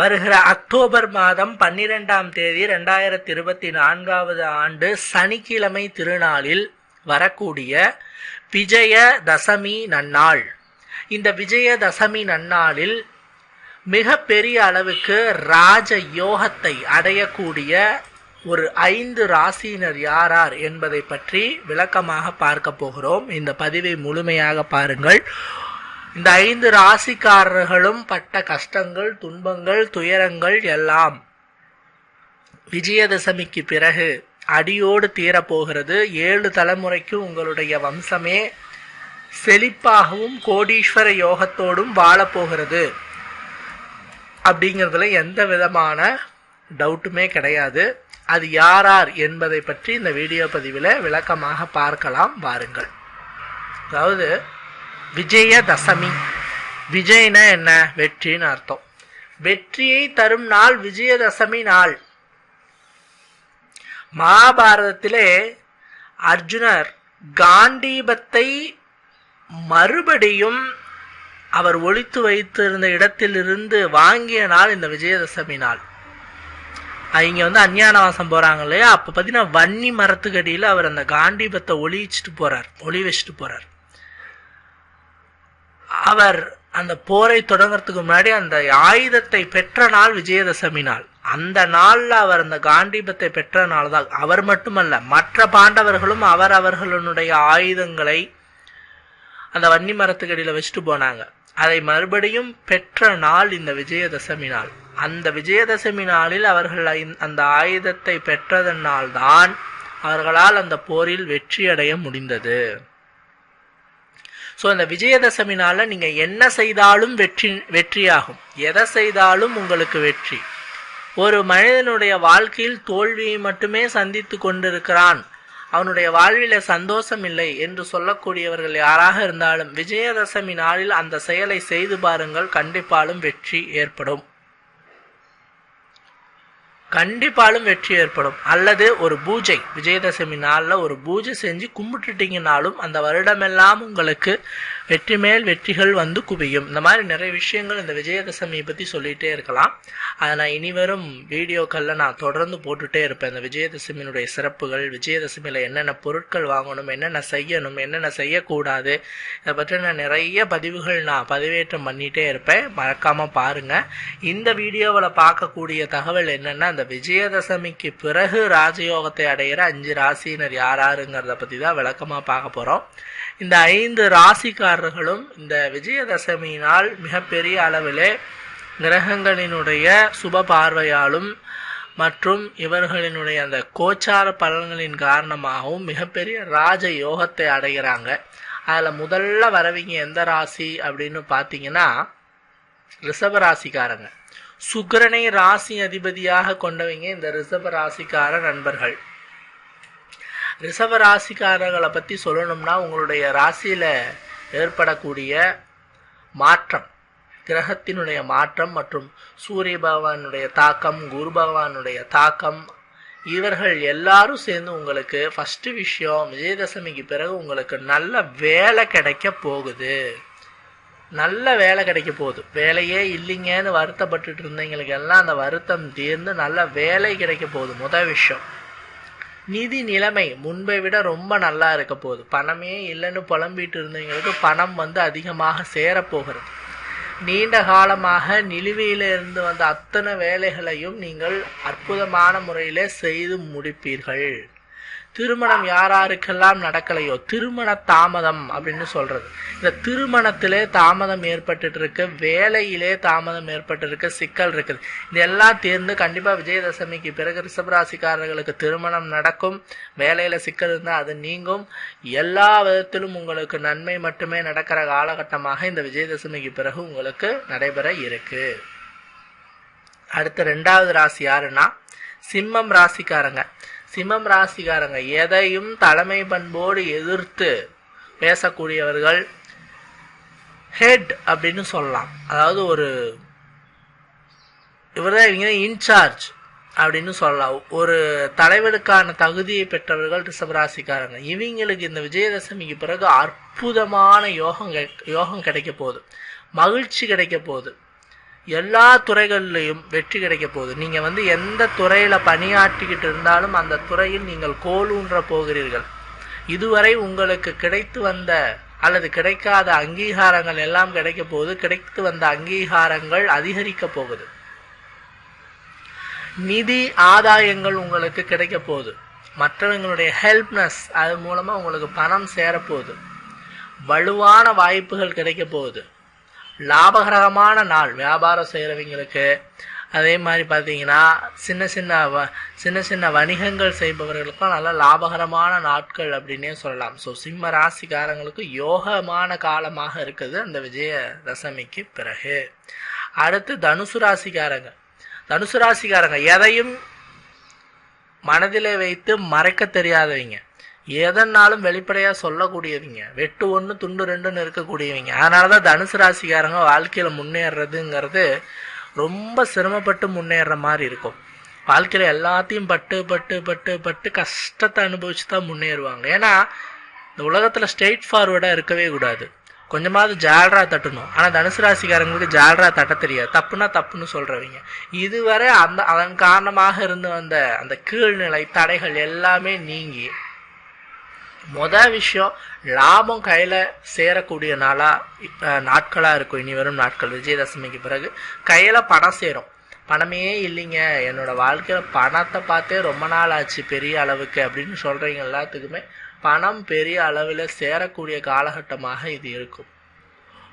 வருகிற அக்டோபர் மாதம் பன்னிரெண்டாம் தேதி ரெண்டாயிரத்தி இருபத்தி நான்காவது ஆண்டு சனிக்கிழமை திருநாளில் வரக்கூடிய விஜய தசமி நன்னாள். இந்த விஜய தசமி நன்னாளில் மிக பெரிய அளவுக்கு ராஜ யோகத்தை அடையக்கூடிய ஒரு ஐந்து ராசியினர் யாரார் என்பதை பற்றி விளக்கமாக பார்க்க போகிறோம். இந்த பதிவை முழுமையாக பாருங்கள். இந்த ஐந்து ராசிக்காரர்களும் பட்ட கஷ்டங்கள் துன்பங்கள் துயரங்கள் எல்லாம் விஜயதசமிக்கு பிறகு அடியோடு தீரப்போகிறது. ஏழு தலைமுறைக்கு உங்களுடைய வம்சமே செழிப்பாகவும் கோடீஸ்வர யோகத்தோடும் வாழப்போகிறது. அப்படிங்கிறதுல எந்த விதமான டவுட்டுமே கிடையாது. அது யாரார் என்பதை பற்றி இந்த வீடியோ பதிவில் விளக்கமாக பார்க்கலாம் வாருங்கள். அதாவது விஜயதசமி. விஜய்னா என்ன? வெற்றின்னு அர்த்தம். வெற்றியை தரும் நாள் விஜயதசமி நாள். மகாபாரதத்திலே அர்ஜுனர் காண்டீபத்தை மறுபடியும் அவர் ஒழித்து வைத்திருந்த இடத்திலிருந்து வாங்கிய நாள் இந்த விஜயதசமி நாள். இங்க வந்து அஞ்ஞானவாசம் போறாங்க இல்லையா? அப்ப பாத்தீங்கன்னா வன்னி மரத்துக்கடியில் அவர் அந்த காண்டீபத்தை ஒளிச்சிட்டு போறார் ஒளி வச்சுட்டு போறார். அவர் அந்த போரை தொடங்குறதுக்கு முன்னாடி அந்த ஆயுதத்தை பெற்ற நாள் விஜயதசமி நாள். அந்த நாளில் அவர் அந்த காண்டீபத்தை பெற்ற நாள் தான். அவர் மட்டுமல்ல மற்ற பாண்டவர்களும் அவர் அவர்களுடைய ஆயுதங்களை அந்த வன்னி மரத்துக்கடியில வச்சுட்டு போனாங்க. அதை மறுபடியும் பெற்ற நாள் இந்த விஜயதசமி நாள். அந்த விஜயதசமி நாளில் அவர்கள் அந்த ஆயுதத்தை பெற்றதனால் தான் அவர்களால் அந்த போரில் வெற்றியடைய முடிந்தது. ஸோ அந்த விஜயதசமி நாளில் நீங்கள் என்ன செய்தாலும் வெற்றி வெற்றியாகும். எதை செய்தாலும் உங்களுக்கு வெற்றி. ஒரு மனிதனுடைய வாழ்க்கையில் தோல்வியை மட்டுமே சந்தித்து கொண்டிருக்கிறான். அவனுடைய வாழ்வில் சந்தோஷம் இல்லை என்று சொல்லக்கூடியவர்கள் யாராக இருந்தாலும் விஜயதசமி நாளில் அந்த செயலை செய்து பாருங்கள். கண்டிப்பாலும் வெற்றி ஏற்படும். கண்டிப்பாலும் வெற்றி ஏற்படும். அல்லது ஒரு பூஜை விஜயதசமி நாளில் ஒரு பூஜை செஞ்சு கும்பிட்டுட்டிங்கனாலும் அந்த வருடமெல்லாம் உங்களுக்கு வெற்றி மேல் வெற்றிகள் வந்து குவியும். இந்த மாதிரி நிறைய விஷயங்கள் இந்த விஜயதசமியை பற்றி சொல்லிகிட்டே இருக்கலாம். அதை நான் இனிவரும் வீடியோக்களில் நான் தொடர்ந்து போட்டுகிட்டே இருப்பேன். இந்த விஜயதசமியினுடைய சிறப்புகள் விஜயதசமியில் என்னென்ன பொருட்கள் வாங்கணும் என்னென்ன செய்யணும் என்னென்ன செய்யக்கூடாது இதை பற்றி நான் நிறைய பதிவுகள் நான் பதிவேற்றம் பண்ணிகிட்டே இருப்பேன். மறக்காமல் பாருங்கள் இந்த வீடியோவில் பார்க்கக்கூடிய தகவல் என்னென்னா அந்த விஜயதசமிக்கு பிறகு ராஜயோகத்தை அடைகிற அஞ்சு ராசியினர் யாராருங்கிறத பற்றி தான் விளக்கமாக பார்க்க போகிறோம் இந்த ஐந்து ராசிக்கார ராசிக்காரர்களும் இந்த விஜயதசமியினால் மிகப்பெரிய அளவிலே கிரகங்களினுடைய சுப பார்வையாலும் மற்றும் இவர்களினுடைய அந்த கோச்சார பலன்களின் காரணமாகவும் மிகப்பெரிய ராஜ யோகத்தை அடைகிறாங்க. அதில் முதல்ல வரவங்க எந்த ராசி அப்படின்னு பார்த்தீங்கன்னா ரிஷப ராசிக்காரங்க. சுக்கரனை ராசி அதிபதியாக கொண்டவங்க இந்த ரிஷப ராசிக்கார நண்பர்கள். ரிஷப ராசிக்காரர்களை பற்றி சொல்லணும்னா உங்களுடைய ராசியில் ஏற்படக்கூடிய மாற்றம் கிரகத்தினுடைய மாற்றம் மற்றும் சூரிய பகவானுடைய தாக்கம் குரு பகவானுடைய தாக்கம் இவர்கள் எல்லாரும் சேர்ந்து உங்களுக்கு ஃபஸ்ட்டு விஷயம் விஜயதசமிக்கு பிறகு உங்களுக்கு நல்ல வேலை கிடைக்க போகுது. நல்ல வேலை கிடைக்க போகுது. வேலையே இல்லைங்கன்னு வருத்தப்பட்டுட்டு இருந்தவங்களுக்கெல்லாம் அந்த வருத்தம் தீர்ந்து நல்ல வேலை கிடைக்க போகுது. முதல் விஷயம். நிதி நிலைமை முன்பை விட ரொம்ப நல்லா இருக்க போகுது. பணமே இல்லைன்னு புலம்பிட்டு இருந்தவங்களுக்கு பணம் வந்து அதிகமாக சேரப்போகிறது. நீண்ட காலமாக நிலுவையில் இருந்து வந்த அத்தனை வேலைகளையும் நீங்கள் அற்புதமான முறையில் செய்து முடிப்பீர்கள். திருமணம் யாராருக்கெல்லாம் நடக்கலையோ திருமண தாமதம் அப்படின்னு சொல்றது. இந்த திருமணத்திலே தாமதம் ஏற்பட்டு இருக்கு வேலையிலே தாமதம் ஏற்பட்டு இருக்கு சிக்கல் இருக்குது. இதெல்லாம் தேர்ந்து கண்டிப்பா விஜயதசமிக்கு பிறகு ரிஷபராசிக்காரர்களுக்கு திருமணம் நடக்கும். வேலையில சிக்கல் இருந்தால் அது நீங்கும். எல்லா விதத்திலும் உங்களுக்கு நன்மை மட்டுமே நடக்கிற காலகட்டமாக இந்த விஜயதசமிக்கு பிறகு உங்களுக்கு நடைபெற இருக்கு. அடுத்த ரெண்டாவது ராசி யாருன்னா சிம்மம் ராசிக்காரங்க. சிம்மம் ராசிக்காரங்க எதையும் தலைமை பண்போடு எதிர்த்து பேசக்கூடியவர்கள் ஹெட் அப்படின்னு சொல்லலாம். அதாவது ஒரு இவர் தான் இவங்க இன்சார்ஜ் அப்படின்னு சொல்லலாம். ஒரு தலைவருக்கான தகுதியை பெற்றவர்கள் ரிஷபராசிக்காரங்க இவங்களுக்கு இந்த விஜயதசமிக்கு பிறகு அற்புதமான யோகம் யோகம் கிடைக்க போகுது. மகிழ்ச்சி கிடைக்க போகுது. எல்லா துறைகள்லையும் வெற்றி கிடைக்க போகுது. நீங்கள் வந்து எந்த துறையில் பணியாற்றிக்கிட்டு இருந்தாலும் அந்த துறையில் நீங்கள் கோலூன்ற போகிறீர்கள். இதுவரை உங்களுக்கு கிடைத்து வந்த அல்லது கிடைக்காத அங்கீகாரங்கள் எல்லாம் கிடைக்க போகுது. கிடைத்து வந்த அங்கீகாரங்கள் அதிகரிக்க போகுது. நிதி ஆதாயங்கள் உங்களுக்கு கிடைக்க போகுது. மற்றவங்களுடைய ஹெல்ப்னஸ் அது மூலமா உங்களுக்கு பணம் சேரப்போகுது வலுவான வாய்ப்புகள் கிடைக்க போகுது. லாபகரமான நாள் வியாபாரம் செய்கிறவங்களுக்கு அதே மாதிரி பார்த்தீங்கன்னா சின்ன சின்ன வ சின்ன சின்ன வணிகங்கள் செய்பவர்களுக்கும் நல்ல லாபகரமான நாட்கள் அப்படின்னே சொல்லலாம். ஸோ சிம்ம ராசிக்காரங்களுக்கு யோகமான காலமாக இருக்குது அந்த விஜயதசமிக்கு பிறகு. அடுத்து தனுசு ராசிக்காரங்க. தனுசு ராசிக்காரங்க எதையும் மனதிலே வைத்து மறைக்க தெரியாதவங்க. எதனாலும் வெளிப்படையா சொல்லக்கூடியவங்க. வெட்டு ஒன்று துண்டு ரெண்டுன்னு இருக்கக்கூடியவங்க. அதனால தான் தனுசு ராசிக்காரங்க வாழ்க்கையில முன்னேறதுங்கிறது ரொம்ப சிரமப்பட்டு முன்னேற மாதிரி இருக்கும். வாழ்க்கையில எல்லாத்தையும் பட்டு பட்டு பட்டு பட்டு கஷ்டத்தை அனுபவிச்சு தான் முன்னேறுவாங்க. ஏன்னா இந்த உலகத்துல ஸ்ட்ரெயிட் ஃபார்வர்டா இருக்கவே கூடாது. கொஞ்சமாவது ஜால்ரா தட்டணும். ஆனா தனுசு ராசிக்காரங்களுக்கு ஜால்ரா தட்ட தெரியாது. தப்புனா தப்புன்னு சொல்றவங்க. இதுவரை அந்த அதன் காரணமாக இருந்து வந்த அந்த கீழ்நிலை தடைகள் எல்லாமே நீங்கி மொதல் விஷயம் லாபம் கையில் சேரக்கூடிய நாளாக நாட்களாக இருக்கும். இனி வரும் நாட்கள். விஜயதசமிக்கு பிறகு கையில் பணம் சேரும். பணமே இல்லைங்க. என்னோட வாழ்க்கையில் பணத்தை பார்த்தே ரொம்ப நாள் ஆச்சு பெரிய அளவுக்கு அப்படின்னு சொல்கிறீங்க எல்லாத்துக்குமே. பணம் பெரிய அளவில் சேரக்கூடிய காலகட்டமாக இது இருக்கும்.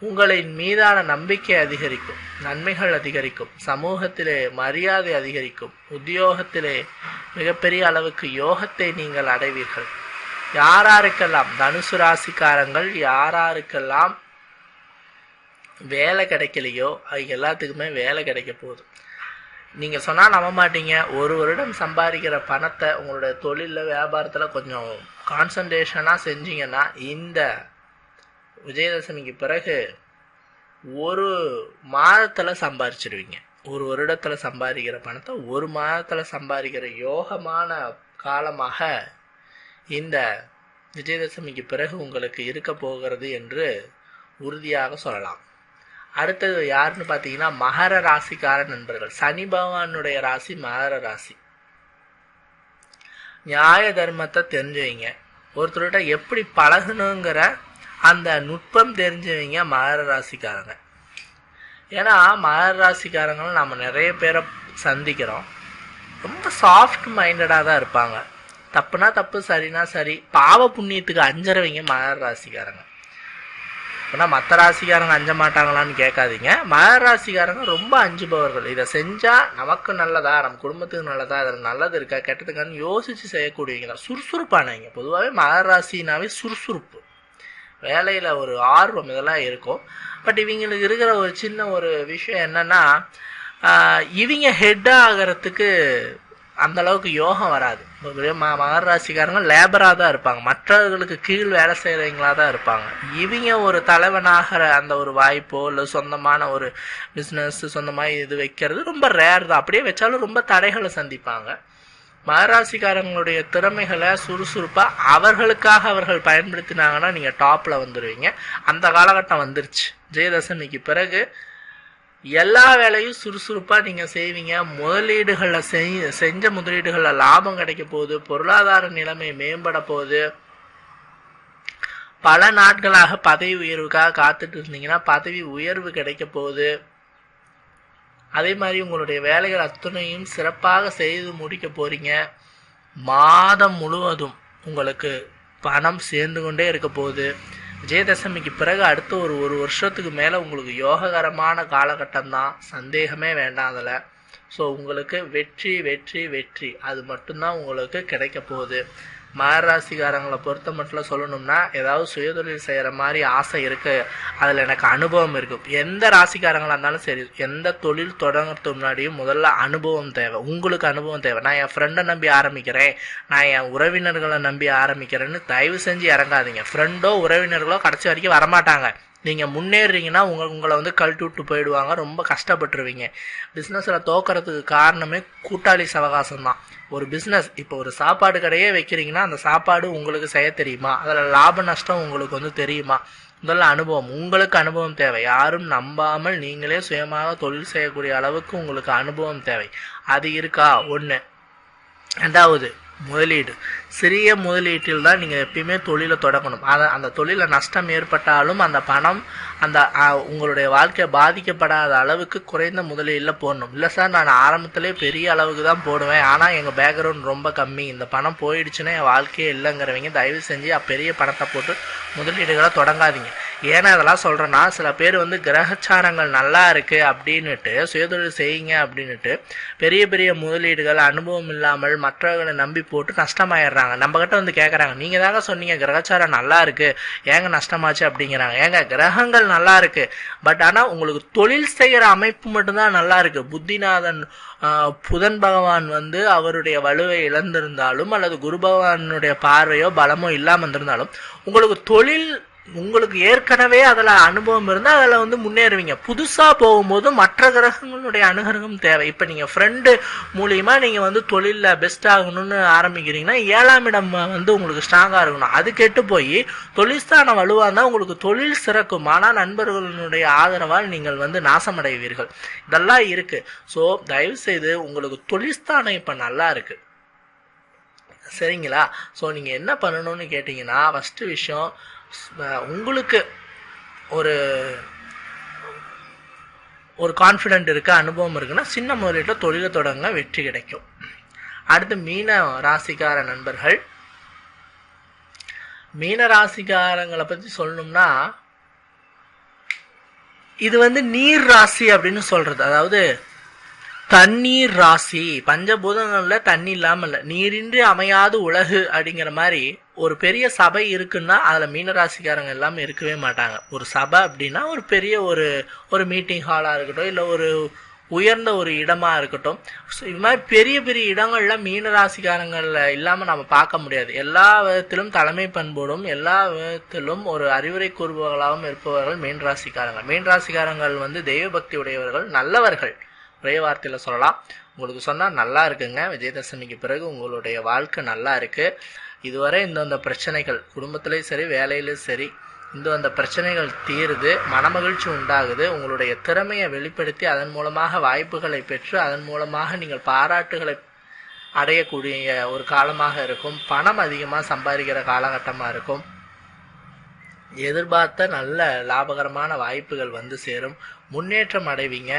உங்களின் மீதான நம்பிக்கை அதிகரிக்கும். நன்மைகள் அதிகரிக்கும். சமூகத்திலே மரியாதை அதிகரிக்கும். உத்தியோகத்திலே மிகப்பெரிய அளவுக்கு யோகத்தை நீங்கள் அடைவீர்கள். யாராருக்கெல்லாம் தனுசு ராசிக்காரங்கள் யாராருக்கெல்லாம் வேலை கிடைக்கலையோ அது எல்லாத்துக்குமே வேலை கிடைக்க போகுது. நீங்கள் சொன்னால் நம்ப மாட்டீங்க. ஒரு வருடம் சம்பாதிக்கிற பணத்தை உங்களோட தொழிலில் வியாபாரத்தில் கொஞ்சம் கான்சன்ட்ரேஷனாக செஞ்சீங்கன்னா இந்த விஜயதசமிக்கு பிறகு ஒரு மாதத்தில் சம்பாரிச்சிடுவீங்க ஒரு வருடத்தில் சம்பாதிக்கிற பணத்தை ஒரு மாதத்தில் சம்பாதிக்கிற யோகமான காலமாக இந்த விஜயதசமிக்கு பிறகு உங்களுக்கு இருக்க போகிறது என்று உறுதியாக சொல்லலாம். அடுத்தது யாருன்னு பார்த்தீங்கன்னா மகர ராசிக்கார நண்பர்கள். சனி பகவானுடைய ராசி மகர ராசி. நியாய தர்மத்தை தெரிஞ்சவங்க. ஒருத்தர்கிட்ட எப்படி பழகணுங்கிற அந்த நுட்பம் தெரிஞ்சவங்க மகர ராசிக்காரங்க. ஏன்னா மகர ராசிக்காரங்களை நம்ம நிறைய பேரை சந்திக்கிறோம். ரொம்ப சாஃப்ட் மைண்டடாக தான் இருப்பாங்க. தப்புனா தப்பு சரினா சரி. பாவ புண்ணியத்துக்கு அஞ்சறவங்க மகர ராசிக்காரங்க. அப்படின்னா மற்ற ராசிக்காரங்க அஞ்ச மாட்டாங்களான்னு கேட்காதீங்க. மகர ராசிக்காரங்க ரொம்ப அஞ்சுபவர்கள். இதை செஞ்சால் நமக்கு நல்லதா நம்ம குடும்பத்துக்கு நல்லதா அதில் நல்லது இருக்கா கெட்டதுக்கான்னு யோசித்து செய்யக்கூடியவங்க தான். சுறுசுறுப்பானவங்க. பொதுவாகவே மகர ராசினாவே சுறுசுறுப்பு. வேலையில் ஒரு ஆர்வம் இதெல்லாம் இருக்கும். பட் இவங்களுக்கு இருக்கிற ஒரு சின்ன ஒரு விஷயம் என்னென்னா இவங்க ஹெட் ஆகிறதுக்கு அந்த அளவுக்கு யோகம் வராது. இப்ப ம மகர ராசிக்காரங்க லேபராக தான் இருப்பாங்க. மற்றவர்களுக்கு கீழ் வேலை செய்கிறவங்களா தான் இருப்பாங்க. இவங்க ஒரு தலைவனாகிற அந்த ஒரு வாய்ப்போ இல்லை சொந்தமான ஒரு பிஸ்னஸ் சொந்தமாக இது வைக்கிறது ரொம்ப ரேர் தான். அப்படியே வச்சாலும் ரொம்ப தடைகளை சந்திப்பாங்க. மகராசிக்காரங்களுடைய திறமைகளை சுறுசுறுப்பாக அவர்களுக்காக அவர்கள் பயன்படுத்தினாங்கன்னா நீங்கள் டாப்பில் வந்துடுவீங்க அந்த காலகட்டம் வந்துருச்சு. ஜெயதசமிக்கு பிறகு எல்லா வேலையும் சுறுசுறுப்பாக நீங்கள் செய்வீங்க. முதலீடுகளில் செய் செஞ்ச முதலீடுகளில் லாபம் கிடைக்க போகுது. பொருளாதார நிலைமை மேம்பட போகுது. பல நாட்களாக பதவி உயர்வுக்காக காத்துட்டு இருந்தீங்கன்னா பதவி உயர்வு கிடைக்க போகுது. அதே மாதிரி உங்களுடைய வேலைகள் அத்தனையும் சிறப்பாக செய்து முடிக்க போறீங்க. மாதம் முழுவதும் உங்களுக்கு பணம் சேர்ந்து கொண்டே இருக்க போகுது. விஜயதசமிக்கு பிறகு அடுத்த ஒரு ஒரு வருஷத்துக்கு மேலே உங்களுக்கு யோககரமான காலகட்டம் தான் சந்தேகமே வேண்டாம் அதில். ஸோ உங்களுக்கு வெற்றி வெற்றி வெற்றி. அது மட்டும்தான் உங்களுக்கு கிடைக்க போகுது. மகர ராசிக்காரங்களை பொறுத்த மட்டும் சொல்லணும்னா ஏதாவது சுயதொழில் செய்கிற மாதிரி ஆசை இருக்கு. அதில் எனக்கு அனுபவம் இருக்கு. எந்த ராசிக்காரங்களாக இருந்தாலும் சரி எந்த தொழில் தொடங்குறதுக்கு முன்னாடியும் முதல்ல அனுபவம் தேவை. உங்களுக்கு அனுபவம் தேவை. நான் என் ஃப்ரெண்டை நம்பி ஆரம்பிக்கிறேன். நான் என் உறவினர்களை நம்பி ஆரம்பிக்கிறேன்னு தயவு செஞ்சு இறங்காதீங்க. ஃப்ரெண்டோ உறவினர்களோ கடைசி வரைக்கும் வரமாட்டாங்க. நீங்கள் முன்னேறீங்கன்னா உங்க உங்களை வந்து கழட்டி விட்டு போயிடுவாங்க. ரொம்ப கஷ்டப்பட்டுருவீங்க. பிஸ்னஸில் தோக்கிறதுக்கு காரணமே கூட்டாளி சவகாசம் தான் ஒரு பிஸ்னஸ் இப்போ ஒரு சாப்பாடு கடையே வைக்கிறீங்கன்னா அந்த சாப்பாடு உங்களுக்கு செய்ய தெரியுமா? அதில் லாப நஷ்டம் உங்களுக்கு வந்து தெரியுமா? முதல்ல அனுபவம். உங்களுக்கு அனுபவம் தேவை. யாரும் நம்பாமல் நீங்களே சுயமாக தொழில் செய்யக்கூடிய அளவுக்கு உங்களுக்கு அனுபவம் தேவை. அது இருக்கா? ஒன்று ரெண்டாவது முதலீடு. சிறிய முதலீட்டில் தான் நீங்கள் எப்பயுமே தொழிலை தொடங்கணும். அதை அந்த தொழிலில் நஷ்டம் ஏற்பட்டாலும் அந்த பணம் அந்த உங்களுடைய வாழ்க்கையை பாதிக்கப்படாத அளவுக்கு குறைந்த முதலீடில் போடணும். இல்லை சார் நான் ஆரம்பத்திலே பெரிய அளவுக்கு தான் போடுவேன். ஆனால் எங்கள் பேக்ரவுண்ட் ரொம்ப கம்மி. இந்த பணம் போயிடுச்சுன்னா என் வாழ்க்கையே இல்லைங்கிறவங்க தயவு செஞ்சு பெரிய பணத்தை போட்டு முதலீடுகளை தொடங்காதீங்க. ஏன்னா அதெல்லாம் சொல்கிறேன்னா சில பேர் வந்து கிரகச்சாரங்கள் நல்லா இருக்குது அப்படின்னுட்டு சுயதொழில் செய்யுங்க அப்படின்னுட்டு பெரிய பெரிய முதலீடுகள் அனுபவம் இல்லாமல் மற்றவர்களை நம்பி போட்டு நஷ்டமாயிடுறாங்க. நம்மக்கிட்ட வந்து கேட்குறாங்க நீங்கள் தாங்க சொன்னீங்க கிரகச்சாரம் நல்லா இருக்குது ஏங்க நஷ்டமாச்சு? அப்படிங்கிறாங்க. ஏங்க கிரகங்கள் நல்லா இருக்குது பட் ஆனால் உங்களுக்கு தொழில் செய்கிற அமைப்பு மட்டும்தான் நல்லா இருக்குது புத்திநாதன் புதன் பகவான் வந்து அவருடைய வலுவை இழந்திருந்தாலும் அல்லது குரு பகவானுடைய பார்வையோ பலமோ இல்லாமல் இருந்திருந்தாலும் உங்களுக்கு தொழில் உங்களுக்கு ஏற்கனவே அதில் அனுபவம் இருந்தால் அதில் வந்து முன்னேறுவீங்க. புதுசாக போகும்போது மற்ற கிரகங்களுடைய அனுகிரகம் தேவை. இப்போ நீங்கள் ஃப்ரெண்டு மூலியமாக நீங்கள் வந்து தொழிலில் பெஸ்ட் ஆகணும்னு ஆரம்பிக்கிறீங்கன்னா ஏழாம் இடம் வந்து உங்களுக்கு ஸ்ட்ராங்காக இருக்கணும். அது கெட்டு போய் தொழில்ஸ்தானம் வலுவாக இருந்தால் உங்களுக்கு தொழில் சிறக்கும். ஆனால் நண்பர்களுடைய ஆதரவால் நீங்கள் வந்து நாசமடைவீர்கள். இதெல்லாம் இருக்குது ஸோ தயவுசெய்து உங்களுக்கு தொழில்ஸ்தானம் இப்போ நல்லா இருக்குது சரிங்களா? ஸோ நீங்கள் என்ன பண்ணணும்னு கேட்டிங்கன்னா ஃபஸ்ட்டு விஷயம் உங்களுக்கு ஒரு ஒரு கான்ஃபிடென்ட் இருக்க அனுபவம் இருக்குன்னா சின்ன முதலீட்டில் தொழிலை தொடங்க வெற்றி கிடைக்கும். அடுத்து மீன ராசிக்கார நண்பர்கள். மீன ராசிக்காரங்களை பற்றி சொல்லணும்னா இது வந்து நீர் ராசி அப்படின்னு சொல்கிறது அதாவது தண்ணீர் ராசி. பஞ்சபூதங்கள்ல தண்ணி இல்லாம இல்ல நீரின்றி அமையாது உலகு அப்படிங்கிற மாதிரி ஒரு பெரிய சபை இருக்குன்னா அதுல மீனராசிக்காரங்க எல்லாமே இருக்கவே மாட்டாங்க. ஒரு சபை அப்படின்னா ஒரு பெரிய ஒரு ஒரு மீட்டிங் ஹாலா இருக்கட்டும் இல்ல ஒரு உயர்ந்த ஒரு இடமா இருக்கட்டும். இது மாதிரி பெரிய பெரிய இடங்கள்ல மீனராசிக்காரங்கள்ல இல்லாம நம்ம பார்க்க முடியாது. எல்லா விதத்திலும் தலைமை பண்போடும் எல்லா விதத்திலும் ஒரு அறிவுரை கூறுபவர்களாகவும் இருப்பவர்கள் மீன் ராசிக்காரங்கள் மீன் ராசிக்காரங்கள் வந்து தெய்வ பக்தி உடையவர்கள் நல்லவர்கள். ஒரே வார்த்தையில் சொல்லலாம். உங்களுக்கு சொன்னால் நல்லா இருக்குங்க. விஜயதசமிக்கு பிறகு உங்களுடைய வாழ்க்கை நல்லா இருக்கு. இதுவரை இந்தந்த பிரச்சனைகள் குடும்பத்திலையும் சரி வேலையிலும் சரி இந்த அந்த பிரச்சனைகள் தீருது மனமகிழ்ச்சி உண்டாகுது. உங்களுடைய திறமையை வெளிப்படுத்தி அதன் மூலமாக வாய்ப்புகளை பெற்று அதன் மூலமாக நீங்கள் பாராட்டுகளை அடையக்கூடிய ஒரு காலமாக இருக்கும். பணம் அதிகமாக சம்பாதிக்கிற காலகட்டமாக இருக்கும். எதிர்பார்த்த நல்ல லாபகரமான வாய்ப்புகள் வந்து சேரும். முன்னேற்றம் அடைவீங்க.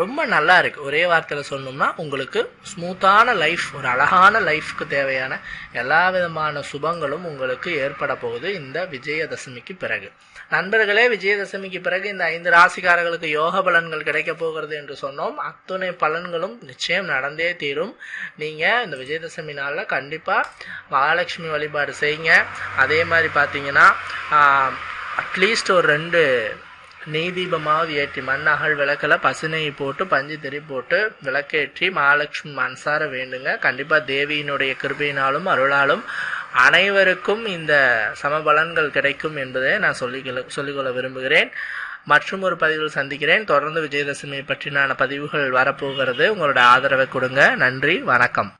ரொம்ப நல்லா இருக்கு. ஒரே வார்த்தையில் சொன்னோம்னா உங்களுக்கு ஸ்மூத்தான லைஃப் ஒரு அழகான லைஃப்க்கு தேவையான எல்லா விதமான சுபங்களும் உங்களுக்கு ஏற்பட போகுது இந்த விஜயதசமிக்கு பிறகு. நண்பர்களே விஜயதசமிக்கு பிறகு இந்த ஐந்து ராசிக்காரர்களுக்கு யோக பலன்கள் கிடைக்க போகிறது என்று சொன்னோம். அத்துணை பலன்களும் நிச்சயம் நடந்தே தீரும். நீங்கள் இந்த விஜயதசமி நாளில் கண்டிப்பாக மகாலட்சுமி வழிபாடு செய்யுங்க. அதே மாதிரி பார்த்தீங்கன்னா அட்லீஸ்ட் ஒரு ரெண்டு நெய் தீபமாவது ஏற்றி மண் அகல் விளக்கில் பசுநெய் போட்டு பஞ்சு திரி போட்டு விளக்கேற்றி மகாலட்சுமி மனசார வேண்டுங்க. கண்டிப்பாக தேவியினுடைய கிருபையினாலும் அருளாலும் அனைவருக்கும் இந்த சமபலன்கள் கிடைக்கும் என்பதை நான் சொல்லிக்கொள்ள சொல்லிக்கொள்ள விரும்புகிறேன். மற்றும் ஒரு பதிவில் சந்திக்கிறேன். தொடர்ந்து விஜயதசமியை பற்றினான பதிவுகள் வரப்போகிறது. உங்களோட ஆதரவை கொடுங்க. நன்றி. வணக்கம்.